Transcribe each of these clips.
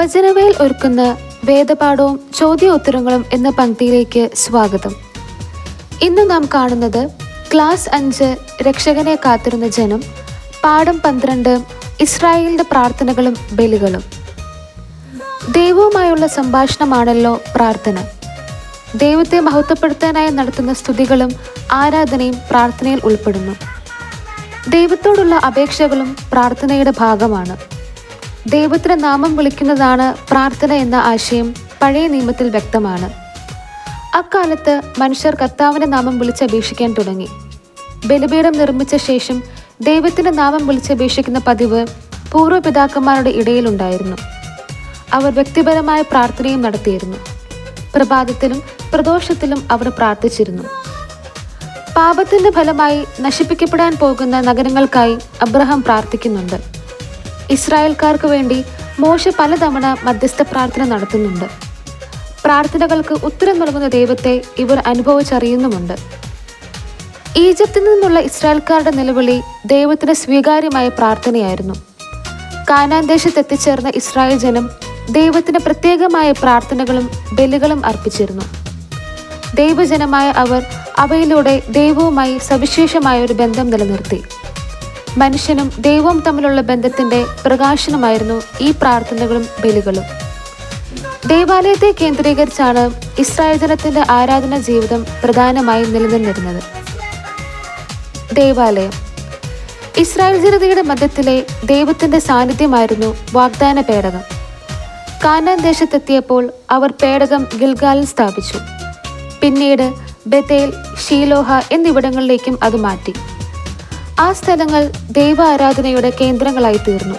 വചനവേൽ ഒരുക്കുന്ന വേദപാഠവും ചോദ്യോത്തരങ്ങളും എന്ന പങ്ക്തിയിലേക്ക് സ്വാഗതം. ഇന്ന് നാം കാണുന്നത് ക്ലാസ് അഞ്ച് രക്ഷകനെ കാത്തിരുന്ന ജനം പാഠം പന്ത്രണ്ട് ഇസ്രായേലിന്റെ പ്രാർത്ഥനകളും ബലികളും. ദൈവവുമായുള്ള സംഭാഷണമാണല്ലോ പ്രാർത്ഥന. ദൈവത്തെ മഹത്വപ്പെടുത്താനായി നടത്തുന്ന സ്തുതികളും ആരാധനയും പ്രാർത്ഥനയിൽ ഉൾപ്പെടുന്നു. ദൈവത്തോടുള്ള അപേക്ഷകളും പ്രാർത്ഥനയുടെ ഭാഗമാണ്. ദൈവത്തിന് നാമം വിളിക്കുന്നതാണ് പ്രാർത്ഥന എന്ന ആശയം പഴയ നിയമത്തിൽ വ്യക്തമാണ്. അക്കാലത്ത് മനുഷ്യർ കർത്താവിന്റെ നാമം വിളിച്ചപേക്ഷിക്കാൻ തുടങ്ങി. ബലിപീഠം നിർമ്മിച്ച ശേഷം ദൈവത്തിന്റെ നാമം വിളിച്ചപേക്ഷിക്കുന്ന പതിവ് പൂർവപിതാക്കന്മാരുടെ ഇടയിലുണ്ടായിരുന്നു അവർ വ്യക്തിപരമായ പ്രാർത്ഥനയും നടത്തിയിരുന്നു. പ്രഭാതത്തിലും പ്രദോഷത്തിലും അവർ പ്രാർത്ഥിച്ചിരുന്നു. പാപത്തിന്റെ ഫലമായി നശിപ്പിക്കപ്പെടാൻ പോകുന്ന നഗരങ്ങൾക്കായി അബ്രഹാം പ്രാർത്ഥിക്കുന്നുണ്ട്. ഇസ്രായേൽക്കാർക്ക് വേണ്ടി മോശ പലതവണ മധ്യസ്ഥ പ്രാർത്ഥന നടത്തുന്നുണ്ട്. പ്രാർത്ഥനകൾക്ക് ഉത്തരം നൽകുന്ന ദൈവത്തെ ഇവർ അനുഭവിച്ചറിയുന്നുമുണ്ട്. ഈജിപ്തിൽ നിന്നുള്ള ഇസ്രായേൽക്കാരുടെ നിലവിളി ദൈവത്തിന് സ്വീകാര്യമായ പ്രാർത്ഥനയായിരുന്നു. കാനാൻ ദേശത്ത് എത്തിച്ചേർന്ന ഇസ്രായേൽ ജനം ദൈവത്തിന് പ്രത്യേകമായ പ്രാർത്ഥനകളും ബലികളും അർപ്പിച്ചിരുന്നു. ദൈവജനമായ അവർ അവയിലൂടെ ദൈവവുമായി സവിശേഷമായ ഒരു ബന്ധം നിലനിർത്തി. മനുഷ്യനും ദൈവവും തമ്മിലുള്ള ബന്ധത്തിന്റെ പ്രകാശനമായിരുന്നു ഈ പ്രാർത്ഥനകളും ബലികളും. ദേവാലയത്തെ കേന്ദ്രീകരിച്ചാണ് ഇസ്രായേൽ ജനത്തിന്റെ ആരാധന ജീവിതം പ്രധാനമായും നിലനിന്നിരുന്നത്. ദേവാലയം. ഇസ്രായേൽ ജനതയുടെ മധ്യത്തിലെ ദൈവത്തിന്റെ സാന്നിധ്യമായിരുന്നു വാഗ്ദാന പേടകം. കാനാൻ ദേശത്തെത്തിയപ്പോൾ അവർ പേടകം ഗിൽഗാലിൽ സ്ഥാപിച്ചു. പിന്നീട് ബത്തേൽ ഷീലോഹ എന്നിവിടങ്ങളിലേക്കും അത് മാറ്റി. ആ സ്ഥലങ്ങൾ ദൈവ ആരാധനയുടെ കേന്ദ്രങ്ങളായി തീർന്നു.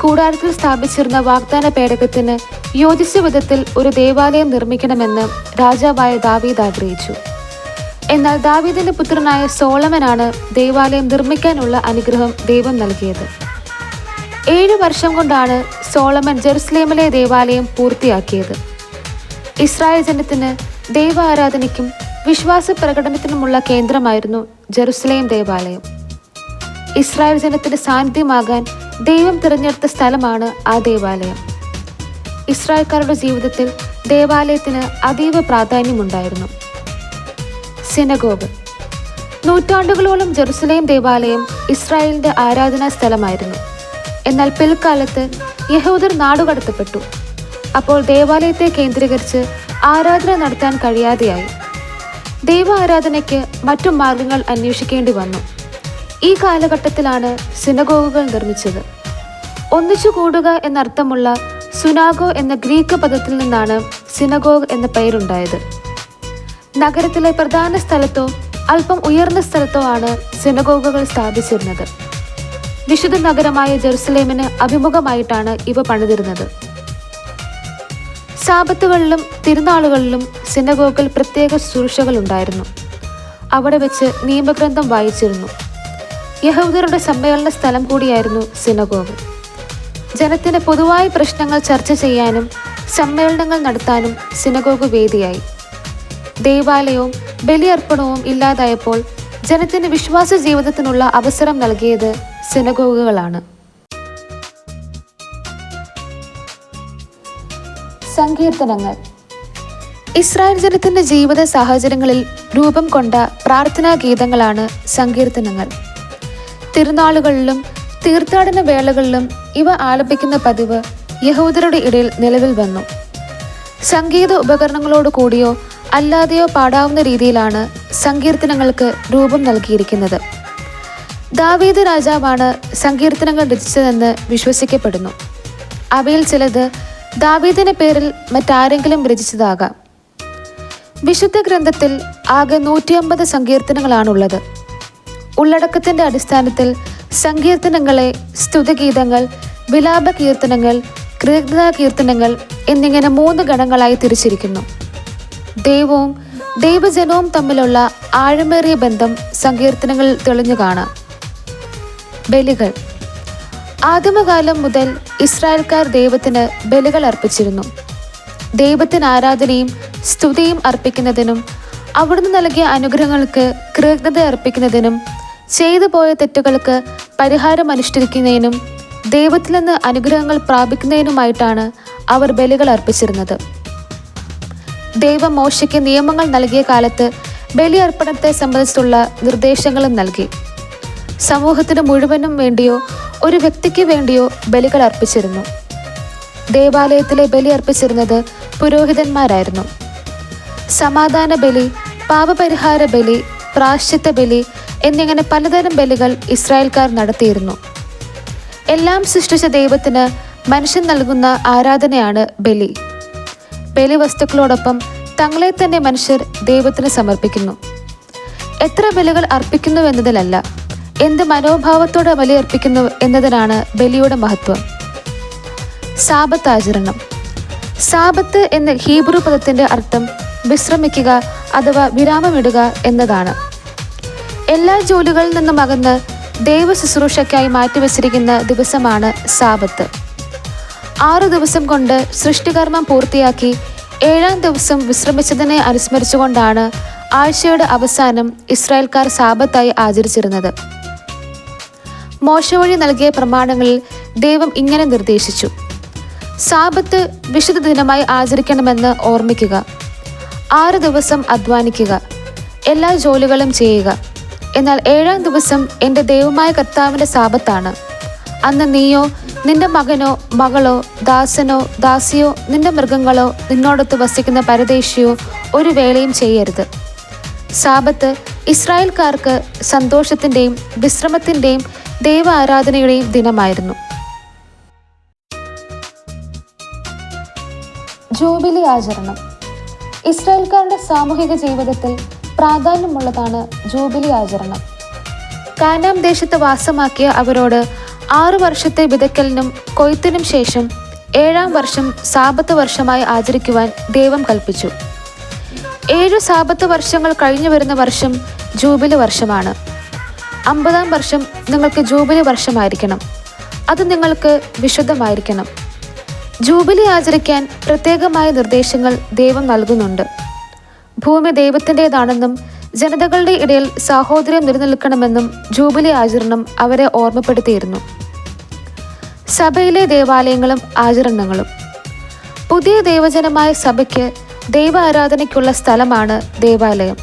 കൂടാരത്തിൽ സ്ഥാപിച്ചിരുന്ന വാഗ്ദാന പേടകത്തിന് യോജിച്ച വിധത്തിൽ ഒരു ദേവാലയം നിർമ്മിക്കണമെന്ന് രാജാവായ ദാവീദ് ആഗ്രഹിച്ചു. എന്നാൽ ദാവീദിന്റെ പുത്രനായ സോളമനാണ് ദേവാലയം നിർമ്മിക്കാനുള്ള അനുഗ്രഹം ദൈവം നൽകിയത്. ഏഴു വർഷം കൊണ്ടാണ് സോളമൻ ജെറുസലേമിലെ ദേവാലയം പൂർത്തിയാക്കിയത്. ഇസ്രായേൽ ജനത്തിന് ദൈവ ആരാധനയ്ക്കും വിശ്വാസ പ്രകടനത്തിനുമുള്ള കേന്ദ്രമായിരുന്നു ജെറുസലേം ദേവാലയം. ഇസ്രായേൽ ജനത്തിന്റെ സാന്നിധ്യമാകാൻ ദൈവം തിരഞ്ഞെടുത്ത സ്ഥലമാണ് ആ ദേവാലയം. ഇസ്രായേൽക്കാരുടെ ജീവിതത്തിൽ ദേവാലയത്തിന് അതീവ പ്രാധാന്യമുണ്ടായിരുന്നു. സിനഗോഗ് നൂറ്റാണ്ടുകളോളം ജെറുസലേം ദേവാലയം ഇസ്രായേലിന്റെ ആരാധനാ സ്ഥലമായിരുന്നു. എന്നാൽ പിൽക്കാലത്ത് യഹൂദർ നാടുകടത്തപ്പെട്ടു. അപ്പോൾ ദേവാലയത്തെ കേന്ദ്രീകരിച്ച് ആരാധന നടത്താൻ കഴിയാതെയായി. ദൈവ ആരാധനയ്ക്ക് മറ്റു മാർഗങ്ങൾ അന്വേഷിക്കേണ്ടി വന്നു. ഈ കാലഘട്ടത്തിലാണ് സിനഗോഗുകൾ നിർമ്മിച്ചത്. ഒന്നിച്ചു കൂടുക എന്നർത്ഥമുള്ള സുനാഗോ എന്ന ഗ്രീക്ക് പദത്തിൽ നിന്നാണ് സിനഗോഗ് എന്ന പേരുണ്ടായത്. നഗരത്തിലെ പ്രധാന സ്ഥലത്തോ അല്പം ഉയർന്ന സ്ഥലത്തോ ആണ് സിനഗോഗുകൾ സ്ഥാപിച്ചിരുന്നത്. വിശുദ്ധ നഗരമായ ജെറുസലേമിന് അഭിമുഖമായിട്ടാണ് ഇവ പണിതിരുന്നത്. സാപത്തുകളിലും തിരുനാളുകളിലും സിനഗോഗിൽ പ്രത്യേക ശുശ്രൂഷകൾ ഉണ്ടായിരുന്നു. അവിടെ വെച്ച് നിയമഗ്രന്ഥം വായിച്ചിരുന്നു. യഹൂദരുടെ സമ്മേളന സ്ഥലം കൂടിയായിരുന്നു സിനഗോഗ്. ജനത്തിന്റെ പൊതുവായ പ്രശ്നങ്ങൾ ചർച്ച ചെയ്യാനും സമ്മേളനങ്ങൾ നടത്താനും സിനഗോഗ് വേദിയായി. ദേവാലയവും ബലിയർപ്പണവും ഇല്ലാതായപ്പോൾ ജനത്തിന് വിശ്വാസ ജീവിതത്തിനുള്ള അവസരം നൽകിയത് സിനഗോഗുകളാണ്. സങ്കീർത്തനങ്ങൾ. ഇസ്രായേൽ ജനത്തിന്റെ ജീവിത സാഹചര്യങ്ങളിൽ രൂപം കൊണ്ട പ്രാർത്ഥനാ ഗീതങ്ങളാണ് സങ്കീർത്തനങ്ങൾ. തിരുനാളുകളിലും തീർത്ഥാടന വേളകളിലും ഇവ ആലപിക്കുന്ന പതിവ് യഹൂദരുടെ ഇടയിൽ നിലവിൽ വന്നു. സംഗീത ഉപകരണങ്ങളോട് കൂടിയോ അല്ലാതെയോ പാടാവുന്ന രീതിയിലാണ് സങ്കീർത്തനങ്ങൾക്ക് രൂപം നൽകിയിരിക്കുന്നത്. ദാവീദ് രാജാവാണ് സങ്കീർത്തനങ്ങൾ രചിച്ചതെന്ന് വിശ്വസിക്കപ്പെടുന്നു. അവയിൽ ചിലത് ദാവീദിന്റെ പേരിൽ മറ്റാരെങ്കിലും രചിച്ചതാകാം. വിശുദ്ധ ഗ്രന്ഥത്തിൽ ആകെ നൂറ്റിയമ്പത് സങ്കീർത്തനങ്ങളാണുള്ളത്. ഉള്ളടക്കത്തിന്റെ അടിസ്ഥാനത്തിൽ സങ്കീർത്തനങ്ങളെ സ്തുതഗീതങ്ങൾ വിലാപ കീർത്തനങ്ങൾ കൃതജ്ഞതാ കീർത്തനങ്ങൾ എന്നിങ്ങനെ മൂന്ന് ഗണങ്ങളായി തിരിച്ചിരിക്കുന്നു. ദൈവവും ദൈവജനവും തമ്മിലുള്ള ആഴമേറിയ ബന്ധം സങ്കീർത്തനങ്ങളിൽ തെളിഞ്ഞു കാണാം. ബലികൾ. ആദിമകാലം മുതൽ ഇസ്രായേൽക്കാർ ദൈവത്തിന് ബലികൾ അർപ്പിച്ചിരുന്നു. ദൈവത്തിന് ആരാധനയും സ്തുതിയും അർപ്പിക്കുന്നതിനും അവിടുന്ന് നൽകിയ അനുഗ്രഹങ്ങൾക്ക് കൃതജ്ഞത അർപ്പിക്കുന്നതിനും ചെയ്തു പോയ തെറ്റുകൾക്ക് പരിഹാരം അനുഷ്ഠിക്കുന്നതിനും ദൈവത്തിൽ നിന്ന് അനുഗ്രഹങ്ങൾ പ്രാപിക്കുന്നതിനുമായിട്ടാണ് അവർ ബലികൾ അർപ്പിച്ചിരുന്നത്. ദൈവം മോശയ്ക്ക് നിയമങ്ങൾ നൽകിയ കാലത്ത് ബലി അർപ്പണത്തെ സംബന്ധിച്ചുള്ള നിർദ്ദേശങ്ങളും നൽകി. സമൂഹത്തിന് മുഴുവനും വേണ്ടിയോ ഒരു വ്യക്തിക്ക് വേണ്ടിയോ ബലികൾ അർപ്പിച്ചിരുന്നു. ദേവാലയത്തിലെ ബലി അർപ്പിച്ചിരുന്നത് പുരോഹിതന്മാരായിരുന്നു. സമാധാന ബലി പാപപരിഹാര ബലി പ്രാശ്ചിത്ത ബലി എന്നിങ്ങനെ പലതരം ബലികൾ ഇസ്രായേൽക്കാർ നടത്തിയിരുന്നു. എല്ലാം സൃഷ്ടിച്ച ദൈവത്തിന് മനുഷ്യൻ നൽകുന്ന ആരാധനയാണ് ബലി. ബലി വസ്തുക്കളോടൊപ്പം തങ്ങളെ തന്നെ മനുഷ്യർ ദൈവത്തിന് സമർപ്പിക്കുന്നു. എത്ര ബലികൾ അർപ്പിക്കുന്നു എന്നതിലല്ല എന്ത് മനോഭാവത്തോടെ ബലി അർപ്പിക്കുന്നു എന്നതിനാണ് ബലിയുടെ മഹത്വം. സാപത്ത് ആചരണം. സാപത്ത് എന്ന ഹീബ്രു പദത്തിന്റെ അർത്ഥം വിശ്രമിക്കുക അഥവാ വിരാമമിടുക എന്നതാണ്. എല്ലാ ജോലികളിൽ നിന്നും അകന്ന് ദൈവ ശുശ്രൂഷയ്ക്കായി മാറ്റിവെച്ചിരിക്കുന്ന ദിവസമാണ് സാബത്ത്. ആറു ദിവസം കൊണ്ട് സൃഷ്ടികർമ്മം പൂർത്തിയാക്കി ഏഴാം ദിവസം വിശ്രമിച്ചതിനെ അനുസ്മരിച്ചുകൊണ്ടാണ് ആഴ്ചയുടെ അവസാനം ഇസ്രായേൽക്കാർ സാബത്തായി ആചരിച്ചിരുന്നത്. മോശ വഴി നൽകിയ പ്രമാണങ്ങളിൽ ദൈവം ഇങ്ങനെ നിർദ്ദേശിച്ചു. സാബത്ത് വിശുദ്ധ ദിനമായി ആചരിക്കണമെന്ന് ഓർമ്മിക്കുക. ആറ് ദിവസം അധ്വാനിക്കുക. എല്ലാ ജോലികളും ചെയ്യുക. എന്നാൽ ഏഴാം ദിവസം എന്റെ ദൈവമായ കർത്താവിന്റെ സാപത്താണ് അന്ന് നീയോ നിന്റെ മകനോ മകളോ ദാസനോ ദാസിയോ നിന്റെ മൃഗങ്ങളോ നിന്നോടൊത്ത് വസിക്കുന്ന പരദേശിയോ ഒരു വേളയും ചെയ്യരുത്. സാപത്ത് ഇസ്രായേൽക്കാർക്ക് സന്തോഷത്തിന്റെയും വിശ്രമത്തിന്റെയും ദൈവ ആരാധനയുടെയും ദിനമായിരുന്നു. ജൂബിലി ആചരണം. ഇസ്രായേൽക്കാരുടെ സാമൂഹിക ജീവിതത്തിൽ പ്രാധാന്യമുള്ളതാണ് ജൂബിലി ആചരണം. കാനാം ദേശത്ത് വാസമാക്കിയ അവരോട് ആറു വർഷത്തെ വിതയ്ക്കലിനും കൊയ്ത്തിനും ശേഷം ഏഴാം വർഷം സാപത്ത് വർഷമായി ആചരിക്കുവാൻ ദൈവം കൽപ്പിച്ചു. ഏഴു സാപത്ത് വർഷങ്ങൾ കഴിഞ്ഞു വരുന്ന വർഷം ജൂബിലി വർഷമാണ്. അമ്പതാം വർഷം നിങ്ങൾക്ക് ജൂബിലി വർഷമായിരിക്കണം. അത് നിങ്ങൾക്ക് വിശുദ്ധമായിരിക്കണം. ജൂബിലി ആചരിക്കാൻ പ്രത്യേകമായ നിർദ്ദേശങ്ങൾ ദൈവം നൽകുന്നുണ്ട്. ഭൂമി ദൈവത്തിന്റെതാണെന്നും ജനതകളുടെ ഇടയിൽ സാഹോദര്യം നിലനിൽക്കണമെന്നും ജൂബിലി ആചരണം അവരെ ഓർമ്മപ്പെടുത്തിയിരുന്നു. സഭയിലെ ദേവാലയങ്ങളും ആചരണങ്ങളും. പുതിയ ദൈവജനമായ സഭയ്ക്ക് ദൈവ ആരാധനയ്ക്കുള്ള സ്ഥലമാണ് ദേവാലയം.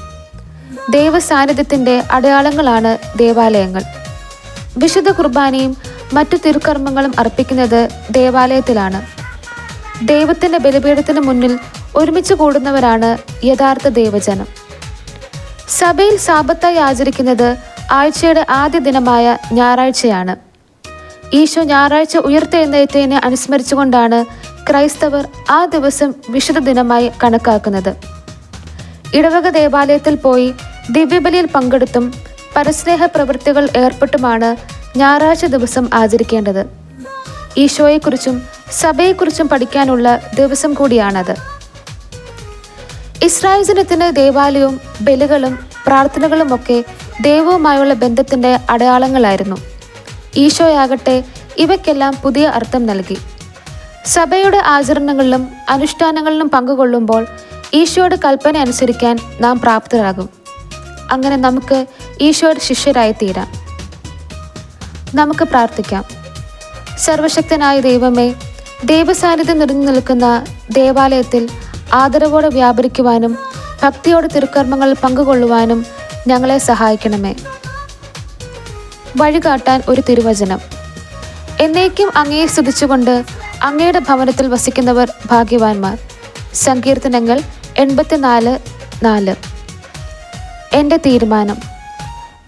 ദൈവ സാന്നിധ്യത്തിന്റെ അടയാളങ്ങളാണ് ദേവാലയങ്ങൾ. വിശുദ്ധ കുർബാനയും മറ്റു തിരുക്കർമ്മങ്ങളും അർപ്പിക്കുന്നത് ദേവാലയത്തിലാണ്. ദൈവത്തിന്റെ ബലിപീഠത്തിന് മുന്നിൽ ഒരുമിച്ച് കൂടുന്നവരാണ് യഥാർത്ഥ ദൈവജനം. സഭയിൽ സാപത്തായി ആചരിക്കുന്നത് ആഴ്ചയുടെ ആദ്യ ദിനമായ ഞായറാഴ്ചയാണ്. ഈശോ ഞായറാഴ്ച ഉയർത്തെഴുന്നേറ്റതിനെ അനുസ്മരിച്ചുകൊണ്ടാണ് ക്രൈസ്തവർ ആ ദിവസം വിശുദ്ധ ദിനമായി കണക്കാക്കുന്നത്. ഇടവക ദേവാലയത്തിൽ പോയി ദിവ്യബലിയിൽ പങ്കെടുത്തും പരസ്നേഹ പ്രവൃത്തികൾ ഏർപ്പെട്ടുമാണ് ഞായറാഴ്ച ദിവസം ആചരിക്കേണ്ടത്. ഈശോയെക്കുറിച്ചും സഭയെക്കുറിച്ചും പഠിക്കാനുള്ള ദിവസം കൂടിയാണത്. ഇസ്രായേൽ ജനത്തിന്റെ ദേവാലയവും ബലികളും പ്രാർത്ഥനകളുമൊക്കെ ദൈവവുമായുള്ള ബന്ധത്തിന്റെ അടയാളങ്ങളായിരുന്നു. ഈശോയാകട്ടെ ഇവയ്ക്കെല്ലാം പുതിയ അർത്ഥം നൽകി. സഭയുടെ ആചരണങ്ങളിലും അനുഷ്ഠാനങ്ങളിലും പങ്കുകൊള്ളുമ്പോൾ ഈശോയുടെ കൽപ്പന അനുസരിക്കാൻ നാം പ്രാപ്തരാകും. അങ്ങനെ നമുക്ക് ഈശോയുടെ ശിഷ്യരായി തീരാം നമുക്ക് പ്രാർത്ഥിക്കാം. സർവശക്തനായ ദൈവമേ ദൈവസാന്നിധ്യം നിറഞ്ഞു നിൽക്കുന്ന ദേവാലയത്തിൽ ആദരവോടെ വ്യാപരിക്കുവാനും ഭക്തിയോടെ തിരുക്കർമ്മങ്ങളിൽ പങ്കുകൊള്ളുവാനും ഞങ്ങളെ സഹായിക്കണമേ. വഴികാട്ടാൻ ഒരു തിരുവചനം. എന്നേക്കും അങ്ങയെ സ്തുതിച്ചുകൊണ്ട് അങ്ങയുടെ ഭവനത്തിൽ വസിക്കുന്നവർ ഭാഗ്യവാന്മാർ. സങ്കീർത്തനങ്ങൾ എൺപത്തിനാല് നാല്. എന്റെ തീരുമാനം.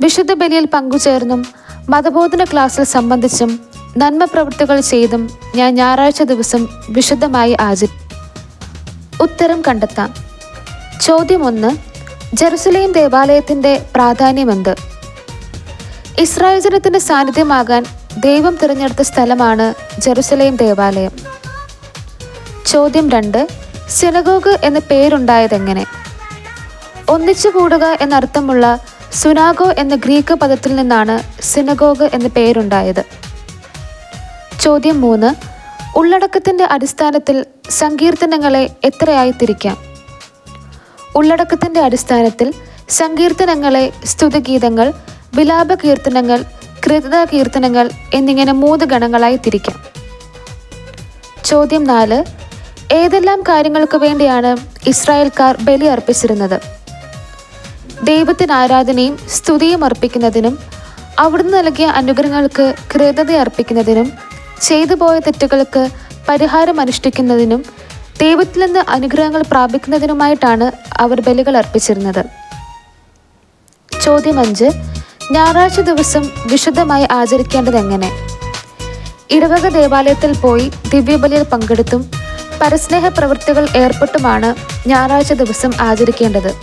വിശുദ്ധ ബലിയിൽ പങ്കുചേർന്നും മതബോധന ക്ലാസ്സിൽ സംബന്ധിച്ചും നന്മ പ്രവൃത്തികൾ ചെയ്തും ഞാൻ ഞായറാഴ്ച ദിവസം വിശുദ്ധമായി ആചരി ഉത്തരം കണ്ടെത്താം. ചോദ്യം ഒന്ന് ജെറുസലേം ദേവാലയത്തിന്റെ പ്രാധാന്യമെന്ത്? ഇസ്രായേൽ ജനത്തിന്റെ സാന്നിധ്യമാകാൻ ദൈവം തിരഞ്ഞെടുത്ത സ്ഥലമാണ് ജെറുസലേം ദേവാലയം. ചോദ്യം രണ്ട് സിനഗോഗ് എന്ന പേരുണ്ടായതെങ്ങനെ? ഒന്നിച്ചു കൂടുക എന്നർത്ഥമുള്ള സുനാഗോ എന്ന ഗ്രീക്ക് പദത്തിൽ നിന്നാണ് സിനഗോഗ് എന്ന പേരുണ്ടായത്. ചോദ്യം മൂന്ന് ഉള്ളടക്കത്തിന്റെ അടിസ്ഥാനത്തിൽ സങ്കീർത്തനങ്ങളെ എത്രയായി തിരിക്കാം ഉള്ളടക്കത്തിന്റെ അടിസ്ഥാനത്തിൽ സങ്കീർത്തനങ്ങളെ സ്തുതിഗീതങ്ങൾ വിലാപ കീർത്തനങ്ങൾ കൃതജ്ഞ കീർത്തനങ്ങൾ എന്നിങ്ങനെ മൂന്ന് ഗണങ്ങളായി തിരിക്കാം ചോദ്യം നാല് ഏതെല്ലാം കാര്യങ്ങൾക്ക് വേണ്ടിയാണ് ഇസ്രായേൽക്കാർ ബലി അർപ്പിച്ചിരുന്നത്? ദൈവത്തിന് ആരാധനയും സ്തുതിയും അർപ്പിക്കുന്നതിനും അവിടുന്ന് നൽകിയ അനുഗ്രഹങ്ങൾക്ക് കൃതത അർപ്പിക്കുന്നതിനും ചെയ്തു പോയ തെറ്റുകൾക്ക് പരിഹാരം അനുഷ്ഠിക്കുന്നതിനും ദൈവത്തിൽ നിന്ന് അനുഗ്രഹങ്ങൾ പ്രാപിക്കുന്നതിനുമായിട്ടാണ് അവർ ബലികൾ അർപ്പിച്ചിരുന്നത്. ചോദ്യം അഞ്ച്. ഞായറാഴ്ച ദിവസം വിശുദ്ധമായി ആചരിക്കേണ്ടത് എങ്ങനെ? ഇടവക ദേവാലയത്തിൽ പോയി ദിവ്യബലിയിൽ പങ്കെടുത്തും പരസ്നേഹ പ്രവൃത്തികൾ ഏർപ്പെട്ടുമാണ് ഞായറാഴ്ച ദിവസം ആചരിക്കേണ്ടത്.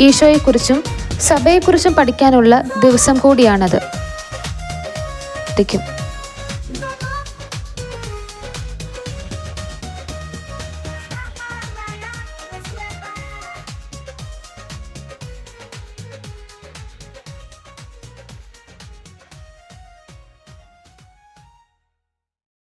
ഈശോയെക്കുറിച്ചും സഭയെക്കുറിച്ചും പഠിക്കാനുള്ള ദിവസം കൂടിയാണത്. ിക്കും